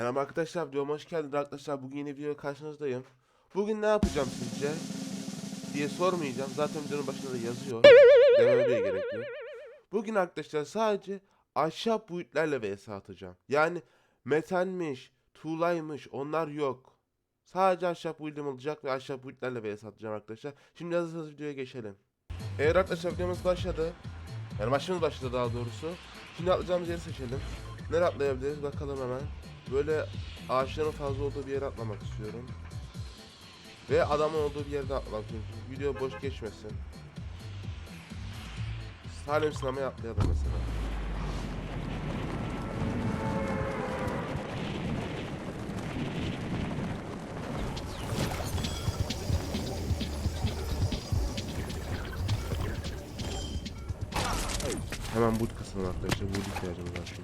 Selam arkadaşlar videoma hoş geldiniz arkadaşlar. Bugün yeni video karşınızdayım. Bugün ne yapacağım sizce? Diye sormayacağım. Zaten videonun başında da yazıyor. Dememe bile gerek yok. Bugün arkadaşlar sadece ahşap boyutlarla vs atacağım. Yani metalmiş, tuğlaymış onlar yok. Sadece ahşap boyutum olacak ve ahşap boyutlarla vs atacağım arkadaşlar. Şimdi hazırsanız videoya geçelim. Eğer arkadaşlar videomuz başladı. Yani başımız başladı daha doğrusu. Şimdi atlayacağımız yeri seçelim. Nereye atlayabiliriz? Bakalım hemen Böyle ağaçların fazla olduğu bir yere atlamak istiyorum. Ve adamın olduğu bir yerde atlamak istiyorum. Çünkü Video boş geçmesin. Salim sinemaya atlayalım mesela. Hemen boot kısmına arkadaşlar. Boot ihtiyacımız var çünkü.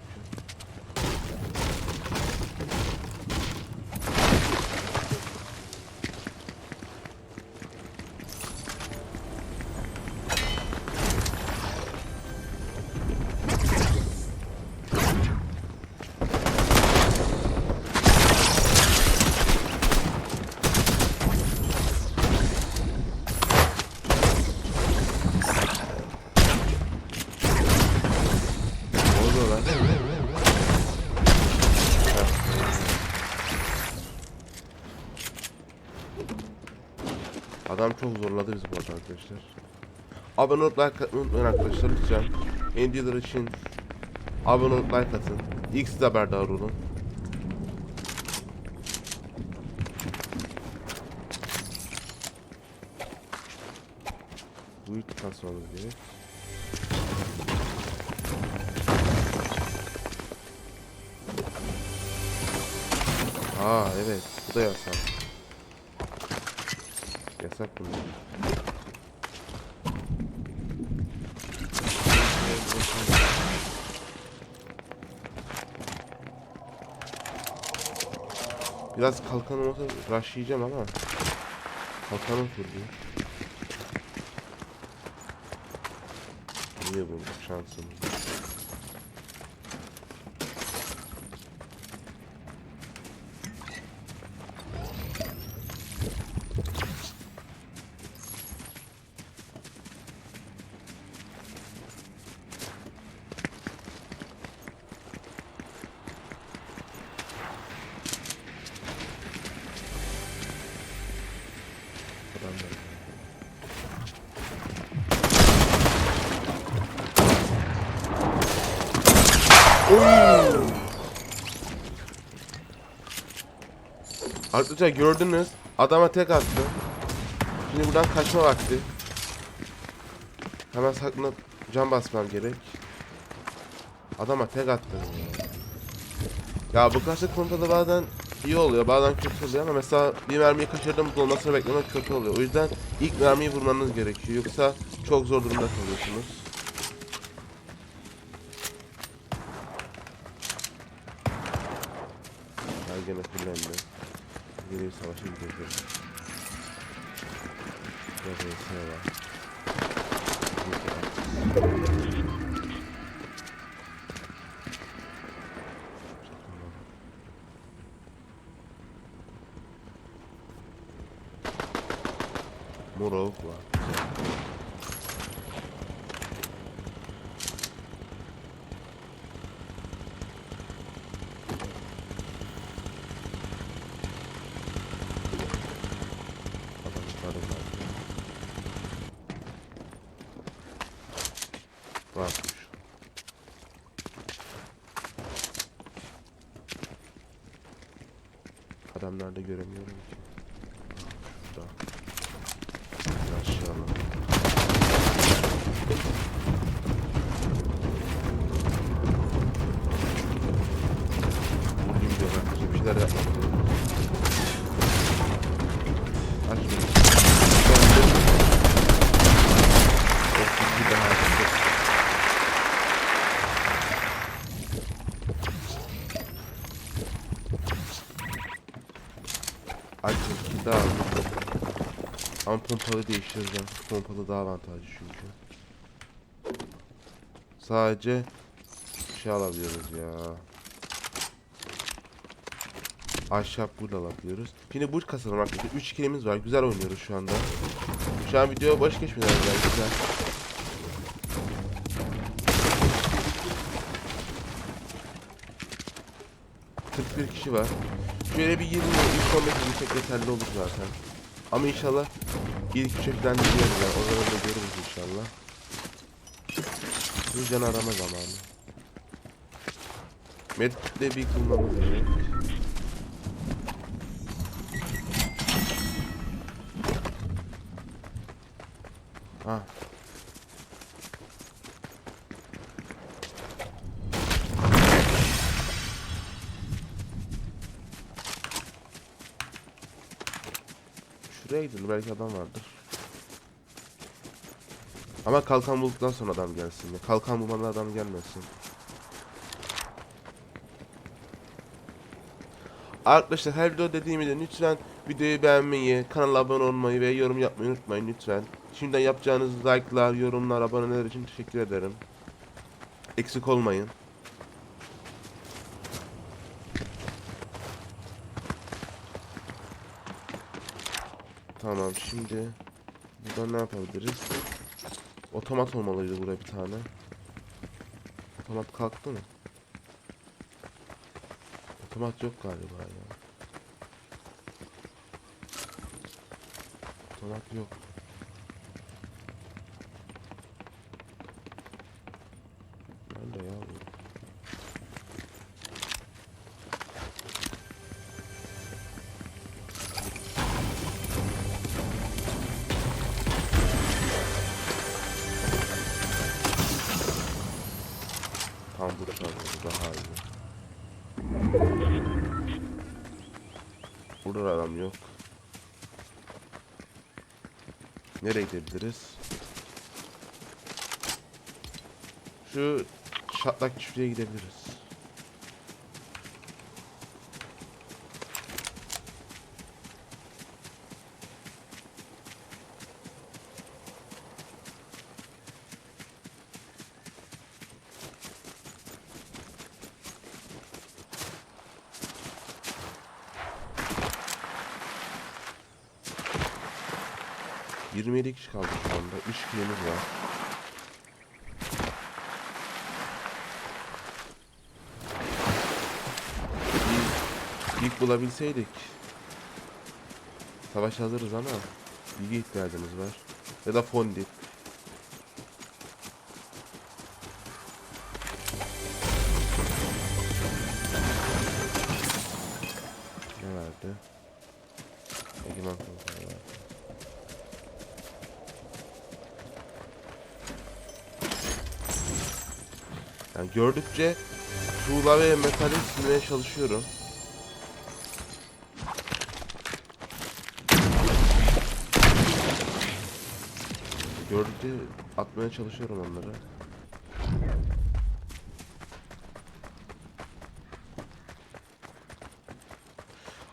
Ne oluyor lan? Adam çok zorladı bizi bu arkadaşlar. Abone olup like unutmayın arkadaşlar lütfen. Endüler için abone olup like atın. İlk siz haberdar olun. İlk kasmamız gerek. Aa evet bu da yasak. Yasak bunlar. Biraz kalkan olmasa rushlayacağım ama kalkanım kurdu. Niye bulduk şansımız? Arkadaşlar gördünüz. Adama tek attı. Şimdi buradan kaçma vakti. Hemen saklanıp can basmam gerek. Adama tek attı. Ya bu karşı konuda bazen iyi oluyor bazen kötü oluyor ama mesela bir mermiyi kaçırdığımız olmasını beklemek kötü oluyor. O yüzden ilk mermiyi vurmanız gerekiyor yoksa çok zor durumda kalıyorsunuz. Ya gene fullendi. Geri savaşa gidiyoruz. Burada bir şey var. Burada. Morok var. Adamları var. Varmış. Adamlarda göremiyorum ki. Şurada. Aşağıda. Vurayım diyor arkadaşlar bir şeyler yapmak İki daha. Ama pompalı değiştireceğim. Pompalı daha avantajlı çünkü. Sadece şey alabiliyoruz ya. Ahşap burada alabiliyoruz. Şimdi bu kasalım arkadaşlar. 3 kilimiz var. Güzel oynuyoruz şu anda. Şu an videoya baş geçmeden güzel. Güzel. bir kişi var. Şöyle bir 20 ilk 15 yüksek yeterli olur zaten. Ama inşallah ilk üçe falan gidiyoruz yani. Oraları da görürüz inşallah. Bu can arama zamanı. Medkit'le bir kılmamız gerek. Ha. Şuraya belki adam vardır. Ama kalkan bulduktan sonra adam gelsin. Kalkan bulmadan adam gelmesin. Arkadaşlar her video dediğim gibi lütfen videoyu beğenmeyi, kanala abone olmayı ve yorum yapmayı unutmayın lütfen. Şimdiden yapacağınız like'lar, yorumlar, aboneler için teşekkür ederim. Eksik olmayın. Tamam şimdi burada ne yapabiliriz? Otomat olmalıydı burada bir tane. Otomat kalktı mı? Otomat yok galiba ya. Otomat yok. Da adam yok. Nereye gidebiliriz? Şu şatlak çiftliğe gidebiliriz. ...27 kişi kaldı şu anda. 3 kilimiz var. Biz ilk bulabilseydik. Savaş hazırız ama bilgi ihtiyacımız var. Ya da fondip. Ne verdi? Egemen komutanı verdi. Yani gördükçe tuğla ve metali silmeye çalışıyorum. Gördükçe atmaya çalışıyorum onları.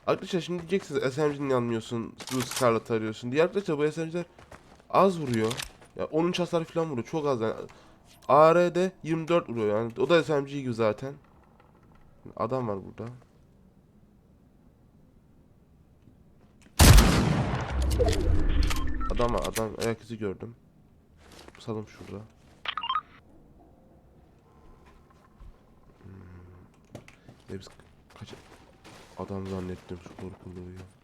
Arkadaşlar şimdi diyeceksiniz SMG'nin yanmıyorsun, bu Scarlet arıyorsun diye. Arkadaşlar bu SMG'ler az vuruyor. Ya 13 hasar falan vuruyor. Çok az yani. AR'de 24 vuruyor yani. O da SMG gibi zaten. Adam var burada. Adam var, adam ayak izi gördüm. Salım şurada. Hmm. Ya biz kaç adam zannettim şu korkuluğu ya.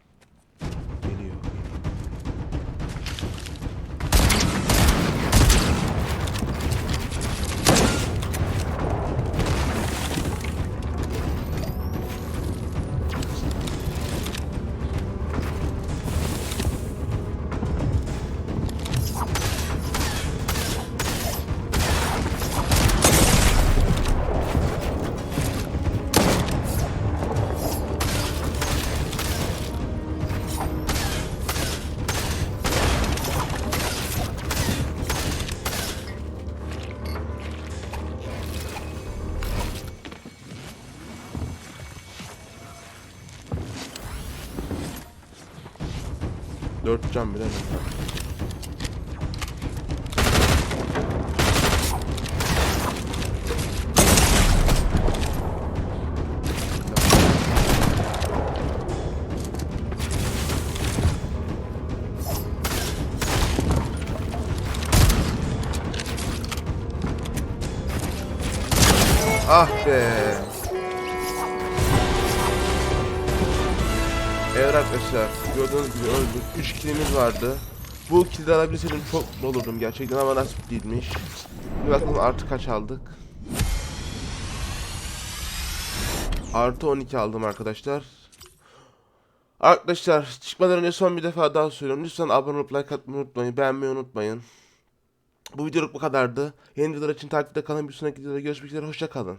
4 can bile Ah be. Evet arkadaşlar gördüğünüz gibi öldük. 3 kilimiz vardı. Bu killeri alabilseydim çok mutlu olurdum gerçekten ama nasip değilmiş. Bir bakalım artı kaç aldık. Artı 12 aldım arkadaşlar. Arkadaşlar çıkmadan önce son bir defa daha söylüyorum. Lütfen abone olup like atmayı unutmayın. Beğenmeyi unutmayın. Bu videoluk bu kadardı. Yeni videolar için takipte kalın. Bir sonraki videoda görüşmek üzere. Hoşça kalın.